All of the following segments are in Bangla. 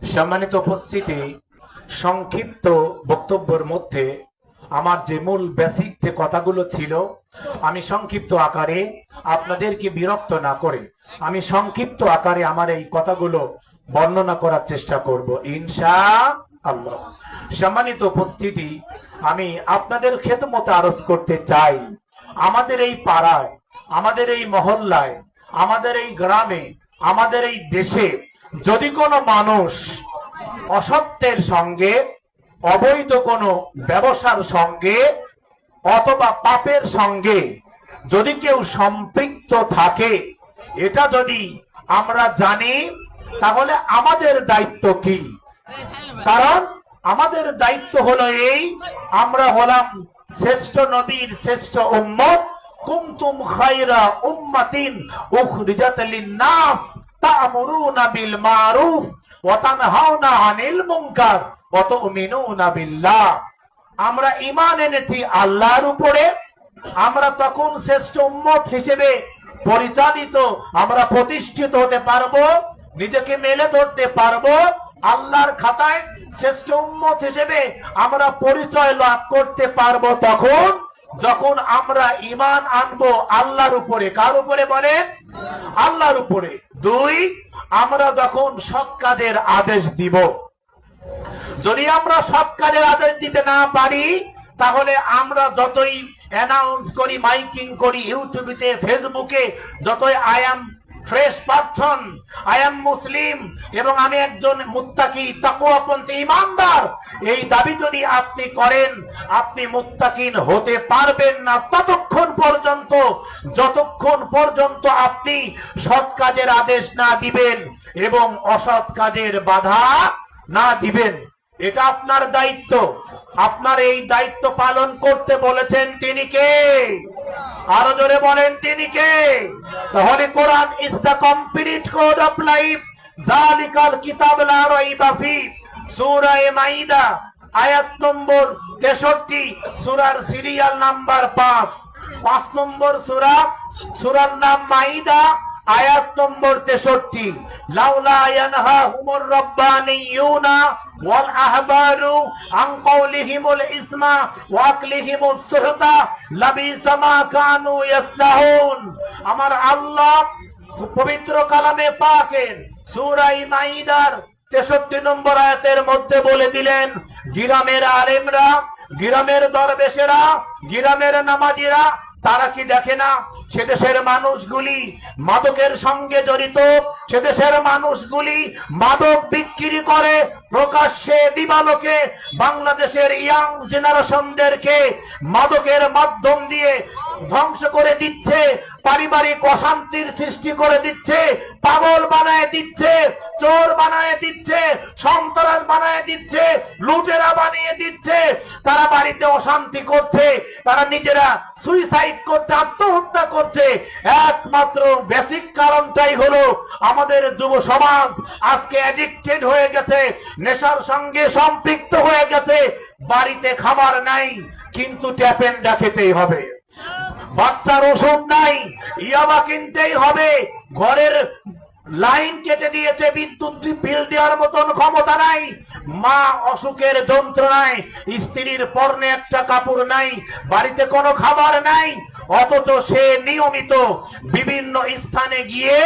সম্মানিত উপস্থিতি, সংক্ষিপ্ত বক্তব্যের মধ্যে আমার যে মূল বেসিক যে কথাগুলো ছিল, আমি সংক্ষিপ্ত আকারে আপনাদেরকে বিরক্ত না করে, আমি সংক্ষিপ্ত আকারে আমার এই কথাগুলো বর্ণনা করার চেষ্টা করব ইনশা আল্লাহ সম্মানিত উপস্থিতি, আমি আপনাদের খেদমত আরজ করতে চাই, আমাদের এই পাড়ায়, আমাদের এই মহল্লায়, আমাদের এই গ্রামে আমাদের এই দেশে যদি কোনো মানুষ অসত্যের সঙ্গে, অবৈধ কোনো ব্যবসার সঙ্গে অথবা পাপের সঙ্গে যদি কেউ সম্পৃক্ত থাকে, এটা যদি আমরা জানি, তাহলে আমাদের দায়িত্ব কি? কারণ আমাদের দায়িত্ব হলো এই, আমরা হলাম শ্রেষ্ঠ নবীর শ্রেষ্ঠ উম্মত কুমতুম উম্মাতিন উখরিজাত তা'মুরুনা বিল মারুফ ওয়া তানহাউনা আনিল মুনকার ওয়া তু'মিনুনা বিল্লাহ। আমরা ঈমান এনেছি আল্লাহর উপরে, আমরা তখন শ্রেষ্ঠ উম্মত হিসেবে পরিচালিত, আমরা প্রতিষ্ঠিত হতে পারব, নিজেকে মেলে ধরতে পারব, আল্লাহর খাতায় শ্রেষ্ঠ উম্মত হিসেবে আমরা পরিচয় লাভ করতে পারব তখন। যখন আমরা ইমান আনব আল্লাহর উপরে, কার উপরে বলে? আল্লাহর উপরে। দুই, আমরা যখন সৎ কাজের আদেশ দিব। যদি আমরা সব কাজের আদেশ দিতে না পারি, তাহলে আমরা যতই অ্যানাউন্স করি, মাইকিং করি, ইউটিউবে, ফেসবুকে, যতই I am fresh person I am Muslim এবং আমি একজন মুত্তাকি তাকুয়াপন্থী ইমানদার। এই দাবি যদি আপনি করেন, আপনি মুত্তাকিন হতে পারবেন না। ততক্ষণ পর্যন্ত, যতক্ষণ পর্যন্ত আপনি সৎ কাজের আদেশ না দিবেন এবং অসৎ কাজের বাধা না দিবেন। এটা আপনার দায়িত্ব। আপনার এই দায়িত্ব পালন করতে বলেছেন তিনি কে? আরও জোরে বলেন তিনি কে? তাহলে Quran is the complete code of life জালিকাল কিতাব লা রাইবা ফি। সূরা মাইদা, আয়াত নম্বর 63 সূরার সিরিয়াল নাম্বার 5 পাঁচ নম্বর সূরা, সূরার নাম মাইদা। আয়াত নম্বর তেষট্টি। আমার আল্লাহ পবিত্র কালামে পাকের সূরা মাইদার তেষট্টি নম্বর আয়াতের মধ্যে বলে দিলেন, গিরামের আলেমরা, গিরামের দরবেশেরা, গিরামের নামাজিরা তারা কি দেখে না? সে দেশের মানুষগুলি মাদকের সঙ্গে জড়িত। সে দেশের মানুষগুলি মাদক বিক্রি করে প্রকাশ্যে দিবালোকে বাংলাদেশের ইয়াং জেনারেশনদেরকে মাদকের মাধ্যম দিয়ে ধ্বংস করে দিচ্ছে, পারিবারিক অশান্তির সৃষ্টি করে দিচ্ছে, পাগল বানায় দিচ্ছে, চোর বানায় দিচ্ছে, সন্ত্রাস বানায় দিচ্ছে, লুটেরা বানিয়ে দিচ্ছে। তারা বাড়িতে অশান্তি করছে, তারা নিজেরা সুইসাইড করতে আত্মহত্যা করছে। একমাত্র বেসিক কারণটাই হলো আমাদের যুব সমাজ আজকে অ্যাডিক্টেড হয়ে গেছে, নেশার সঙ্গে সম্পৃক্ত হয়ে গেছে, বাড়িতে খাবার নাই, কিন্তু ট্যাপেন্ডা খেতেই হবে। বাচ্চার ওষুধ নাই, ইয়াবা কিনতেই হবে। ঘরের লাইন কেটে দিয়েছে, বিদ্যুৎ বিল দেওয়ার মতন ক্ষমতা নাই। মা অসুখের যন্ত্রণায় স্ত্রীর পর্নে একটা কাপড় নাই, বাড়িতে কোনো খাবার নাই। অথচ সে নিয়মিত বিভিন্ন স্থানে গিয়ে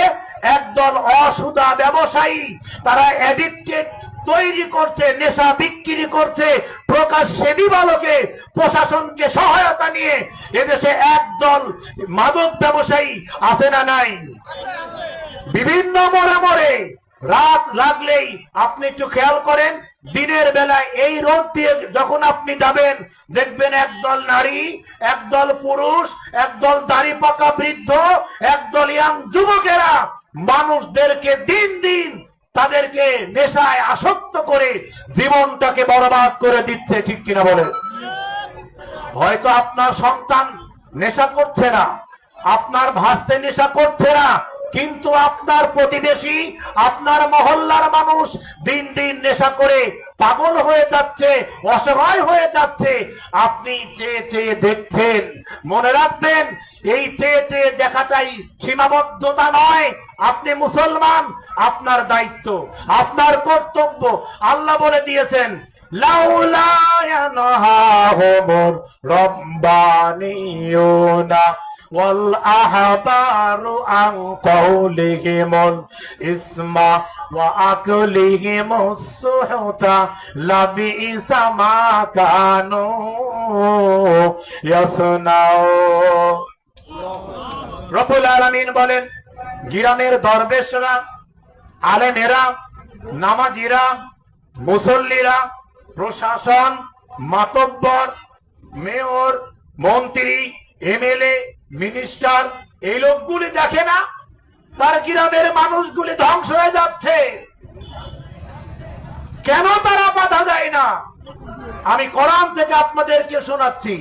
একদল অসুদা ব্যবসায়ী, তারা অ্যাডিক্টেড তৈরি করছে, নেশা বিক্রি করছে, প্রকাশ্যে দিবালোকে প্রশাসনকে সহায়তা নিয়ে এদেশে একদল মাদক ব্যবসায়ী আছে না নাই? বিভিন্ন মোড়ে মোড়ে রাত লাগলেই আপনি একটু খেয়াল করেন, দিনের বেলায় এই রোদ দিয়ে যখন আপনি যাবেন, দেখবেন একদল নারী, একদল পুরুষ, একদল দাড়ি পাকা বৃদ্ধ, একদল ইয়াং যুবকেরা মানুষদেরকে দিন দিন তাদেরকে নেশায় আসক্ত করে জীবনটাকে বরবাদ করে দিচ্ছে, ঠিক কিনা বলে হয়তো আপনার সন্তান নেশা করছে না, আপনার ভাসতে নেশা করছে না কিন্তু আপনার প্রতিবেশী, আপনার মহল্লার মানুষ দিন দিন নেশা করে পাগল হয়ে যাচ্ছে, অসহায় হয়ে যাচ্ছে। আপনি চেয়ে চেয়ে দেখছেন, মনে রাখবেন, এই চেয়ে চেয়ে দেখাটাই সীমাবদ্ধতা নয়। আপনি মুসলমান, আপনার দায়িত্ব, আপনার কর্তব্য। আল্লাহ বলে দিয়েছেন, লাউলা রব্বানিয়ুনা والأحبار عن قولهم الإثم وأكلهم السحت لبئس ما كانوا يصنعون রব্বুল আলামিন বলেন গ্রামের দরবেশরা আলেমেরা নামাজিরা মুসল্লিরা প্রশাসন মাতব্বর মেয়র মন্ত্রী এমএলএ মিনিস্টার, এই লোকগুলি দেখে না? তার গ্রামের মানুষগুলি ধ্বংস হয়ে যাচ্ছে। কেন তারা বাধা দেয় না? আমি কোরআন থেকে আপনাদেরকে শোনাচ্ছি।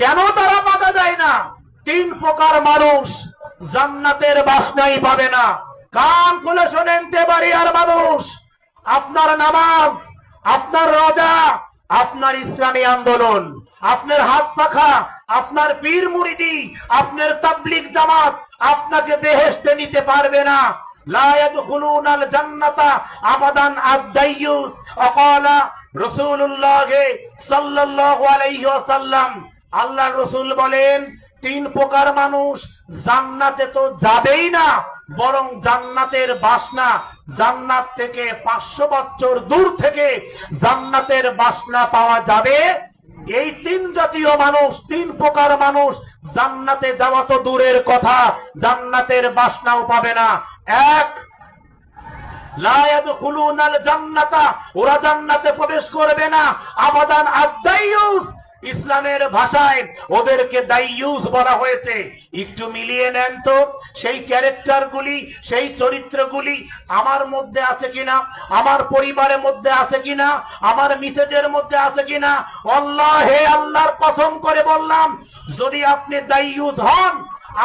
কেন তারা বাধা দেয় না? তিন প্রকার মানুষ জান্নাতের বাসনাই পাবে না। কান খুলে শোনেন, তেবাড়িয়ার মানুষ। আপনার নামাজ, আপনার রজা আপনার ইসলামী আন্দোলন, আপনার হাত পাখা, আপনার পীর মুড়িদি আপনার তাবলিক জামাত আপনাকে বেহেস্তে নিতে পারবে না। আল্লাহ রসুল বলেন, তিন প্রকার মানুষ জান্নাতে তো যাবেই না বরং জান্নাতের বাসনা জান্নাত থেকে পাঁচশো বছর দূর থেকে জান্নাতের বাসনা পাওয়া যাবে। এই তিন জাতীয় মানুষ, তিন প্রকার মানুষ জান্নাতে যাওয়া তো দূরের কথা, জান্নাতের বাসনাও পাবে না। এক ওরা জান্নাতে প্রবেশ করবে না। আবাদান আদাইয়ুস ইসলামের ভাষায় ওদেরকে দাইয়ুস বলা হয়েছে। একটু মিলিয়ে নেন তো, সেই ক্যারেক্টারগুলি, সেই চরিত্রগুলি আমার মধ্যে আছে কিনা, আমার পরিবারের মধ্যে আছে কিনা, আমার মিসেজের মধ্যে আছে কিনা, আল্লাহ হে আল্লাহর কসম করে বললাম, যদি আপনি দাইয়ুস হন,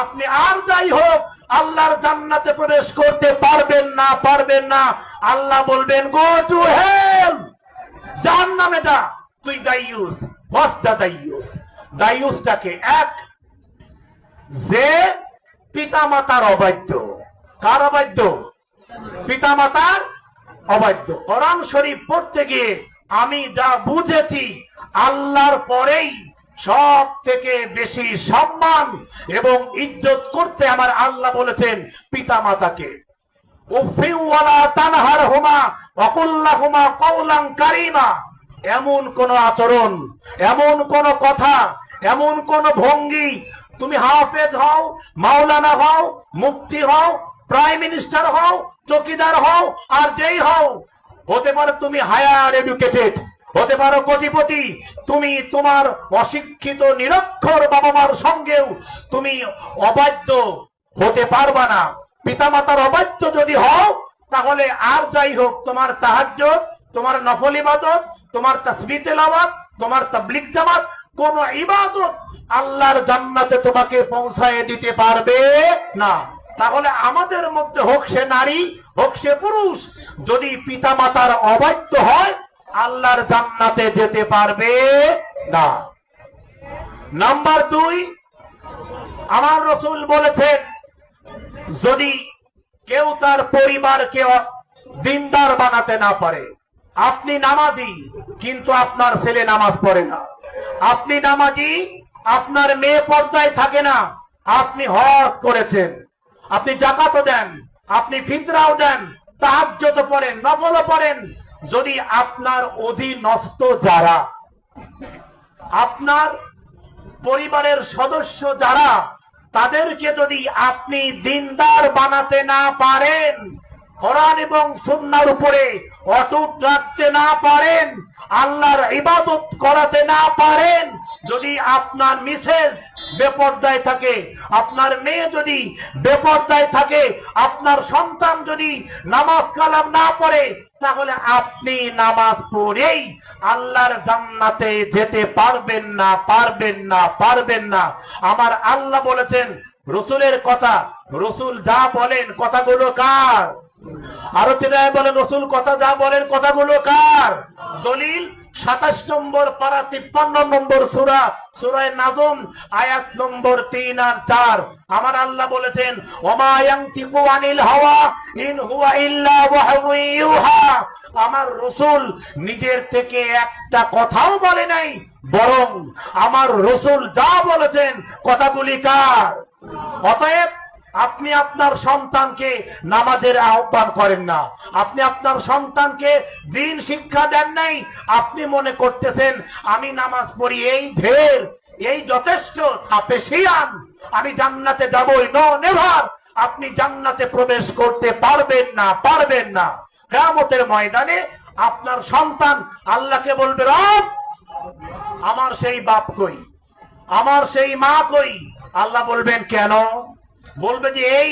আপনি আর যাই হোক, আল্লাহর জান্নাতে প্রবেশ করতে পারবেন না পারবেন না। আল্লাহ বলবেন গো টু হেল জাহান নামে যা, তুই দাইয়ুস ফস দাইয়ুস। দাইয়ুসটাকে এক যে পিতামাতার অবাধ্য। কার অবাধ্য? পিতামাতার অবাধ্য। কোরআন শরীফ পড়তে গিয়ে আমি যা বুঝেছি আল্লাহর পরেই সব থেকে বেশি সম্মান এবং ইজ্জত করতে আমার আল্লাহ বলেছেন পিতা মাতাকে এমন কোন আচরণ, এমন কোন কথা, এমন কোন ভঙ্গি। তুমি হাফেজ হও, মাওলানা হও মুক্তি হও, প্রাইম মিনিস্টার হও, চকিদার হও, আর যেই হও। হতে পারে তুমি হায়ার এডুকেটেড, হতে পারো কোটিপতি। তুমি তোমার অশিক্ষিত, নিরক্ষর বাবা মার সঙ্গেও তুমি অবাধ্য হতে পারবা না। পিতামাতার অবাধ্য যদি হও, তাহলে আর যাই হোক, তোমার তাহাজ্য, তোমার নফল ইবাদত তোমার তসবি তেলাওয়াত, তোমার তাবলিগ জামাত, কোন ইবাদত আল্লাহর জান্নাতে তোমাকে পৌঁছায় দিতে পারবে না। তাহলে আমাদের মধ্যে হোক সে নারী, হোক সে পুরুষ, যদি পিতামাতার অবাধ্য হয়, আল্লাহর জান্নাতে যেতে পারবে না। নাম্বার দুই, আমার রসুল বলেছেন, যদি কেউ তার পরিবারকে দিনদার বানাতে না পারে আপনি নামাজি, কিন্তু আপনার ছেলে নামাজ পড়ে না। আপনি নামাজি, আপনার মেয়ে পর্যায়ে থাকে না। আপনি হজ করেছেন। আপনি জাকাতও দেন, আপনি ফিতরাও দেন তাহাজ্জত পড়েন, নফলও পড়েন। যদি আপনার অধীনস্থ যারা, আপনার পরিবারের সদস্য যারা, তাদেরকে যদি আপনি দিনদার বানাতে না পারেন কোরআন এবং সুন্নার উপরে অটুট রাখতে না পারেন, আল্লাহর ইবাদত করাতে না পারেন, যদি আপনার মিসেস বেপর্দায় থাকে, আপনার মেয়ে যদি বেপর্দায় থাকে, আপনার সন্তান যদি নামাজ কালাম না পড়ে, তাহলে আপনি নামাজ পড়েই আল্লাহর জান্নাতে যেতে পারবেন না পারবেন না পারবেন না। আমার আল্লাহ বলেছেন, রসুলের কথা, রসুল যা বলেন কথাগুলো কার? আরও চেনায় বলেন, রসুল কথা যা বলেন, কথাগুলো কার? দলিল সাতাশ নম্বর পারা তিপ্পান্ন নম্বর সুরা, সুরায় নাজম, আয়াত নম্বর তিন আর চার। আমার আল্লাহ বলেছেন ওমায়াং তিকু আনিল হাওয়া, ইন হুয়া ইল্লা ইউহা। আমার রসুল নিজের থেকে একটা কথাও বলে নাই, বরং আমার রসুল যা বলেছেন, কথাগুলি কার? অতএব আপনি আপনার সন্তানকে নামাজের আহ্বান করেন না। আপনি আপনার সন্তানকে দিন শিক্ষা দেন নাই, আপনি মনে করতেছেন, আমি নামাজ পড়ি এই ঢের, এই যথেষ্ট সাপেশিয়ান আমি জান্নাতে যাবই নো নেভার আপনি জান্নাতে প্রবেশ করতে পারবেন না পারবেন না। কেয়ামতের ময়দানে আপনার সন্তান আল্লাহকে বলবে, রব, আমার সেই বাপ কই, আমার সেই মা কই? আল্লাহ বলবেন, কেন? বলবে যে, এই,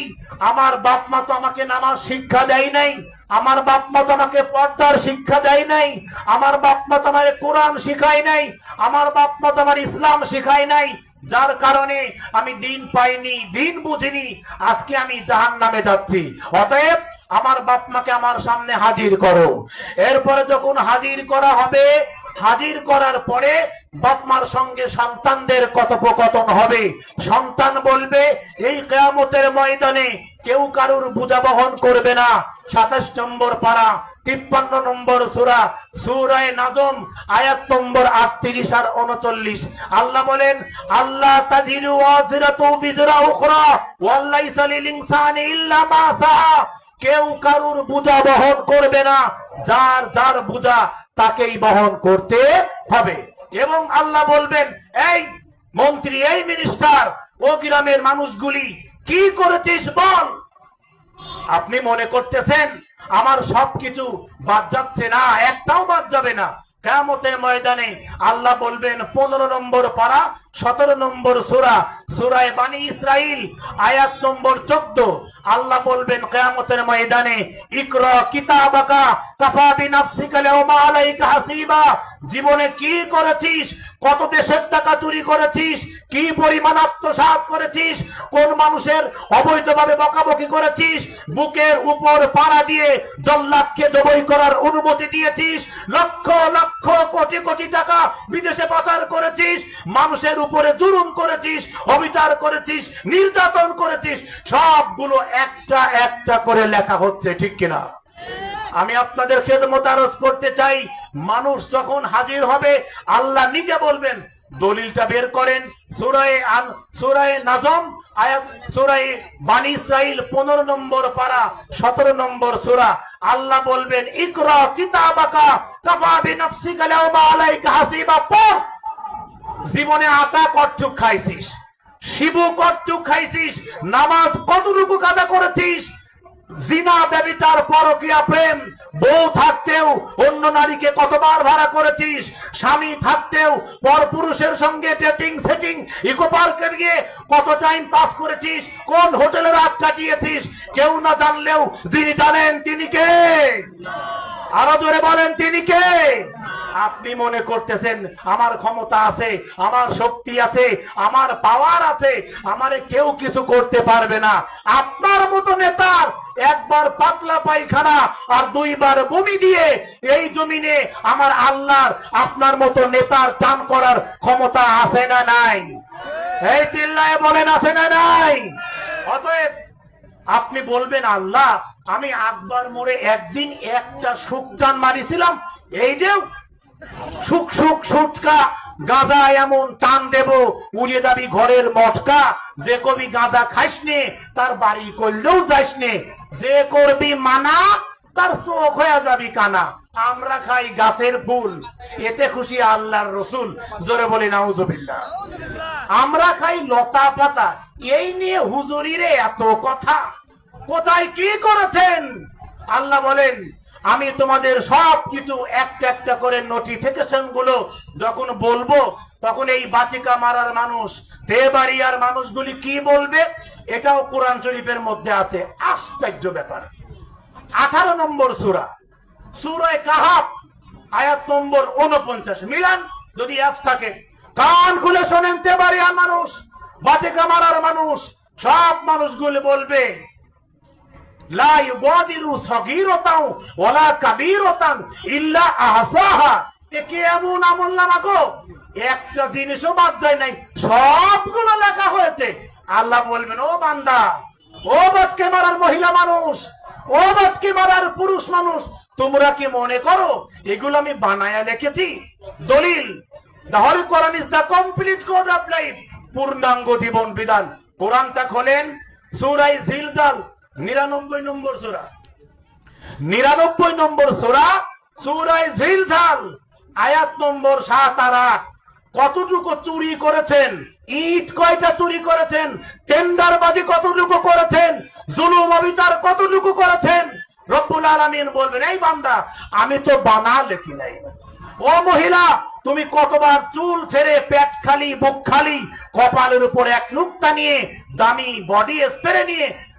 আমার বাপ মা তো আমাকে নামাজ শিক্ষা দেয় নাই। আমার বাপ মা তো আমাকে পর্দার শিক্ষা দেয় নাই। আমার বাপ মা তো আমার কোরআন শিখায় নাই। আমার বাপ মা তো আমার ইসলাম শিখায় নাই। যার কারণে আমি দিন পাইনি, দিন বুঝিনি। আজকে আমি জাহান নামে যাচ্ছি। অতএব আমার বাপ মাকে আমার সামনে হাজির করো। এরপরে যখন হাজির করা হবে হাজির করার পরে বাপমার সঙ্গে সন্তানদের কথোপকথন হবে। সন্তান বলবে, এই কেয়ামতের ময়দানে কেউ কারুর বোঝা বহন করবে না। সাতাশ নম্বর পারা, তিপ্পান্ন নম্বর সুরা, সুরায় নাজম, আয়াত নম্বর আটত্রিশ আর উনচল্লিশ। আল্লাহ বলেন আল্লাহ তাজিরু ওয়াজিরাতু বিজরা উখরা ওয়াল্লাইসা লিল ইনসানি ইল্লা মা সাআ কেউ কারুর বোঝা বহন করবে না। যার যার বোঝা তাকেই বহন করতে হবে। এবং আল্লাহ বলবেন, এই মন্ত্রী, এই মিনিস্টার ও গ্রামের মানুষগুলি, কি করেছিস বল? আপনি মনে করতেছেন, আমার সবকিছু বাদ যাচ্ছে না, একটাও বাদ যাবে না। কেয়ামতের ময়দানে আল্লাহ বলবেন, পনেরো নম্বর পারা সতেরো নম্বর সুরা, সুরায় বানি ইসরাইল আয়াত নম্বর চোদ্দ। আল্লাহ বলবেন, কেয়ামতের ময়দানে ইকর কিতাবাকা কাফাবি নাফসিকা লাউমা আলাইকা হাসিবা। জীবনে কি করেছিস? কত দেশের টাকা চুরি করেছিস? কি পরিমাণ আত্মসাৎ করেছিস? কোন মানুষের অবৈধভাবে বকাবকি করেছিস? বুকের উপর পাড়া দিয়ে জল্লাদকে জবই করার অনুমতি দিয়েছিস? লক্ষ লক্ষ কোটি কোটি টাকা বিদেশে পাচার করেছিস? মানুষের উপরে জুলুম করেছিস, অবিচার করেছিস, নির্যাতন করেছিস, সবগুলো একটা একটা করে লেখা হচ্ছে, ঠিক কিনা? আমি আপনাদের খেদমত আরজ করতে চাই, মানুষ যখন হাজির হবে, আল্লাহ নিজে বলবেন, দলিলটা বের করেন, সুরায় সুরায় নাজম সুরায় জীবনে আটা কচ্ছুক খাইছিস, শিবু কচ্ছুক খাইছিস, নামাজ কতটুকু কাদা করেছিস? জিনা পরকিয়া প্রেম, বউ থাকতেও অন্য নারীকে কতবার ভাড়া করেছিস? স্বামী থাকতেও পর পুরুষের সঙ্গে সেটিং ইকো পার্কে গিয়ে কত টাইম পাস করেছিস? কোন হোটেলে রাত কাটিয়েছিস? কেউ না জানলেও যিনি জানেন তিনি কে? আরও জোরে বলেন, তিনি কে? আপনি মনে করতেছেন আমার ক্ষমতা আছে, আমার শক্তি আছে, আমার পাওয়ার আছে, আমারে কেউ কিছু করতে পারবে না। আপনার মতো নেতার একবার পাতলা পায়খানা আর দুইবার বমি দিয়ে এই জমিনে আমার আল্লাহর, আপনার মতো নেতার টান করার ক্ষমতা আছে না নাই? এই চিল্লায় বলেন, আছে না নাই? অতএব আপনি বলবেন, আল্লাহ আমি আকবর মোড়ে একদিন একটা সুকচান মারিছিলাম। এই যে সুখ সুখ সুটকা গাঁজা এমন টান দেব উড়িয়ে যাবি ঘরের মটকা। যে কবি গাঁজা খাইস নে তার বাড়ি করলেও যাইস নে যে করবি মানা তার চোখ হয়ে যাবি কানা। আমরা খাই গাছের ফুল এতে খুশি আল্লাহর রসুল। জোরে বলি নাউজুবিল্লাহ। আমরা খাই লতা পাতা এই নিয়ে হুজুরিরে এত কথা। কোথায় কি করেছেন? আল্লাহ বলেন, আমি তোমাদের সব কিছু একটা একটা করে নোটিফিকেশনগুলো যখন বলব, তখন এই বাচিকা মারার মানুষ দেবাড়িয়ার মানুষগুলি কি বলবে? এটাও কোরআন শরীফের মধ্যে আছে। আশ্চর্য ব্যাপার। আঠারো নম্বর সুরা। সুরায় কাহাব আয়াত নম্বর উনপঞ্চাশ মিলান, যদি অ্যাপস থাকে কান খুলে শোনেন, তেবাড়িয়ার মানুষ, বাতিকা মারার মানুষ, সব মানুষগুলো বলবে ইল্লা একটা জিনিসও নাই, সবগুলো লেখা হয়েছে। আল্লাহ বলবেন, ও বান্দা, ও মহিলা মানুষ, ও পুরুষ মানুষ, তোমরা কি মনে করো, এগুলো আমি বানায়া লিখেছি? দলিল code of পূর্ণাঙ্গ জীবন বিধান। কোরআনটা খোলেন সুরাই জিলজাল নিরানব্বই নম্বর সুরা। নিরানব্বই নম্বর সুরা, সুরাই জিলজাল, আয়াত নম্বর সাত আর আট। কতটুকু চুরি করেছেন? ইট কয়টা চুরি করেছেন? টেন্ডারবাজি কতটুকু করেছেন? জুলুম অবিচার কতটুকু করেছেন? রব্বুল আলামিন বলবেন, এই বান্দা, আমি তো বানা লেখি নাই। ও মহিলা, তুমি কতবার চুল ছেড়ে পেট খালি, বুক খালি, কপালের উপর এক নুক্তা নিয়ে, দামি বডি স্প্রে নিয়ে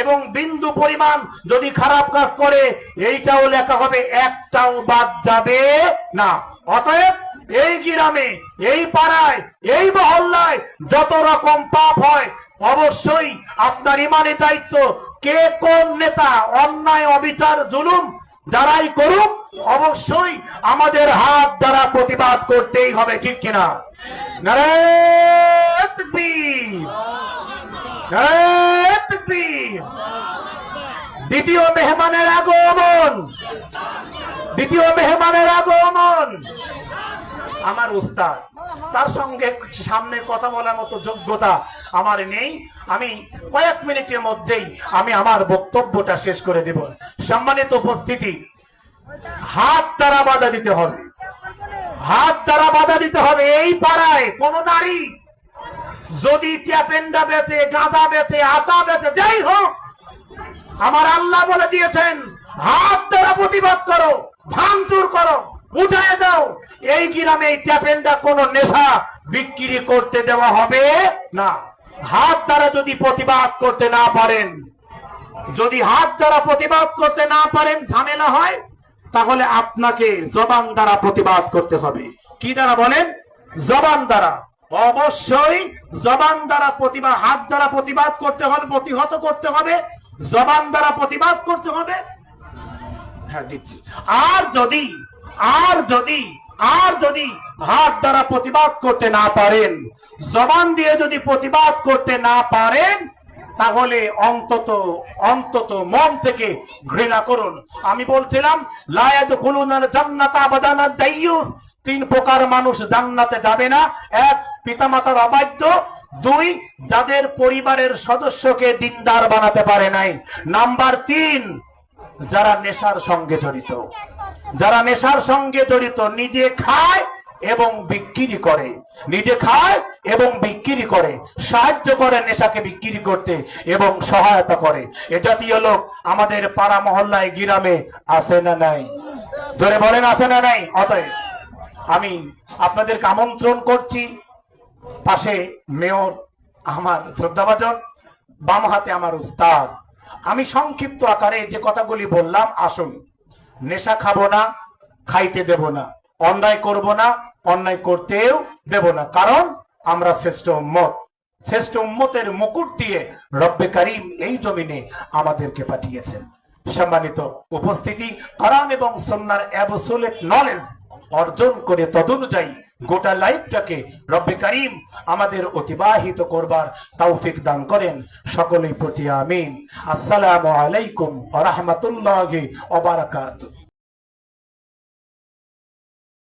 এবং বিন্দু পরিমাণ যদি খারাপ কাজ করে, এইটাও লেখা হবে, একটাও বাদ যাবে না। অতএব এই গ্রামে, এই পাড়ায়, এই মহল্লায় যত রকম পাপ হয়, অবশ্যই আপনার ইমানের দায়িত্ব কে কোন নেতা, অন্যায়, অবিচার, জুলুম যারাই করুক, অবশ্যই আমাদের হাত দ্বারা প্রতিবাদ করতেই হবে, ঠিক কিনা? নারায়ণ দ্বিতীয় মেহমানের আগমন। দ্বিতীয় মেহমানের আগমন। আমার উস্তাদ, তার সঙ্গে সামনে কথা বলার মতো যোগ্যতা আমার নেই। আমি কয়েক মিনিটের মধ্যেই আমি আমার বক্তব্যটা শেষ করে দেব। সম্মানিত উপস্থিতি, হাত দ্বারা বাধা দিতে হবে। হাত দ্বারা বাধা দিতে হবে এই পাড়ায়। কোন নারী যদি ট্যাপেন্ডা বেচে, গাঁজা বেচে, আতা বেচে, যাই হোক, আমার আল্লাহ বলে দিয়েছেন হাত দ্বারা প্রতিবাদ করো, ভাঙচুর করো, উঠায় দাও। এই গ্রামে এই ট্যাপেন্ডা কোন নেশা বিক্রি করতে দেওয়া হবে না। হাত দ্বারা যদি প্রতিবাদ করতে না পারেন, যদি হাত দ্বারা প্রতিবাদ করতে না পারেন, ঝামেলা হয়, তাহলে আপনাকে জবান দ্বারা প্রতিবাদ করতে হবে। কি দ্বারা বলেন? জবান দ্বারা। অবশ্যই জবান দ্বারা প্রতিবাদ হাত দ্বারা প্রতিবাদ করতে হবে প্রতিহত করতে হবে জবান দ্বারা প্রতিবাদ করতে হবে। হ্যাঁ দিচ্ছি। আর যদি আর যদি আর যদি হাত দ্বারা প্রতিবাদ করতে না পারেন জবান দিয়ে যদি প্রতিবাদ করতে না পারেন তাহলে অন্তত অন্তত মন থেকে ঘৃণা করুন। আমি বলছিলাম লায়াদ খুলুনার জান্নাত আবাদানা দাইয়ুস তিন প্রকার মানুষ জান্নাতে যাবে না। এক, পিতামাতার অবাধ্য। দুই, যাদের পরিবারের সদস্যকে দিনদার বানাতে পারে নাই। নাম্বার তিন, যারা নেশার সঙ্গে জড়িত। যারা নেশার সঙ্গে জড়িত, নিজে খায় এবং বিক্রি করে। নিজে খায় এবং বিক্রি করে। সাহায্য করে নেশাকে বিক্রি করতে এবং সহায়তা করে। এ জাতীয় লোক আমাদের পাড়া মহল্লায়, গ্রামে আছে না নাই? ধরে বলেন, আছে না নাই? অতএব আমি আপনাদেরকে আমন্ত্রণ করছি। পাশে মেয়র আমার শ্রদ্ধাভাজন, বাম হাতে আমার উস্তাদ। আমি সংক্ষিপ্ত আকারে যে কথাগুলি বললাম, আসুন। নেশা খাব না, খাইতে দেব না। অন্যায় করব না, অন্যায় করতেও দেব না। কারণ আমরা শ্রেষ্ঠ উম্মত। শ্রেষ্ঠ উম্মতের মুকুট দিয়ে রব্বে কারিম এই জমিনে আমাদেরকে পাঠিয়েছেন। সম্মানিত উপস্থিতি, কোরআন এবং সন্ন্যার অ্যাবসোলেট নলেজ অর্জন করে তদনুযায়ী গোটা লাইফটাকে রব্বে কারিম আমাদের অতিবাহিত করবার তৌফিক দান করেন সকলেই প্রতি আমিন। আসসালামু আলাইকুম রাহমাতুল্লাহি বারাকাতুহু।